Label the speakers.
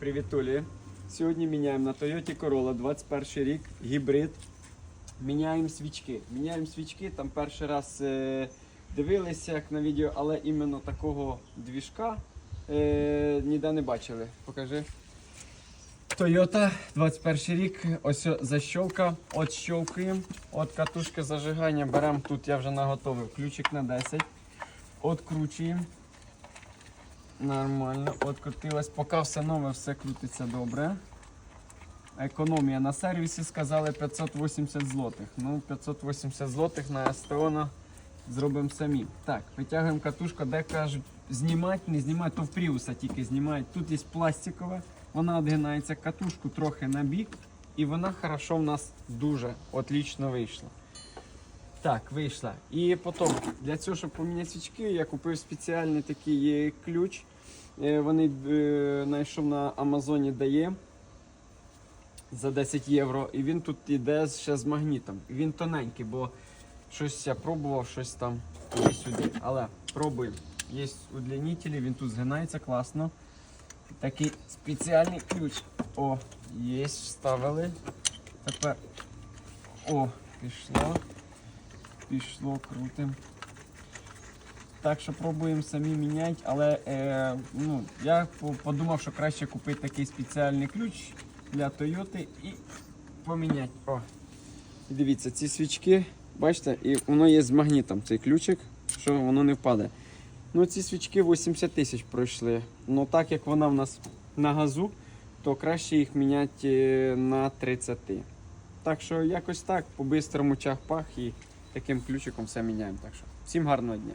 Speaker 1: Привітулі. Сьогодні міняємо на Toyota Corolla 21 рік, гібрид. Міняємо свічки. Міняємо свічки. Там перший раз е, дивилися як на відео, але іменно такого двіжка е, ніде не бачили. Покажи. Toyota 21 рік, ось защолка, от щолкуємо, от катушки зажигання беремо, тут я вже наготовив ключик на 10, откручуємо. Нормально, открутилось. Поки все нове, все крутиться добре. Економія на сервісі сказали 580 злотих. Ну, 580 злотих на СТО зробимо самі. Так, витягуємо катушку, де кажуть, знімати, не знімати, то в пріуса тільки знімають. Тут є пластикова, вона відгинається катушку трохи на бік, і вона хорошо в нас дуже отлично вийшла. Так, вийшла. І потім для цього, щоб поміняти свічки, я купив спеціальний такий е, ключ. Е, Вони е, знайшов на Амазоні дає за 10 євро. І він тут іде ще з магнітом. Він тоненький, бо щось я пробував, щось там туди-сюди. Але пробуємо. Є удлінителі, він тут згинається класно. Такий спеціальний ключ. О, є, вставили. Тепер. О, пішло. Пішло, крутим. Так що пробуємо самі міняти, але е, ну, я подумав, що краще купити такий спеціальний ключ для Toyota і поміняти. О. Дивіться, ці свічки, бачите, і воно є з магнітом, цей ключик, що воно не впаде. Ну, ці свічки 80 тисяч пройшли. Ну так як вона в нас на газу, то краще їх міняти е, на 30. Так що якось так, по-бистрому чах-пах і таким ключиком все міняємо. Так що всім гарного дня.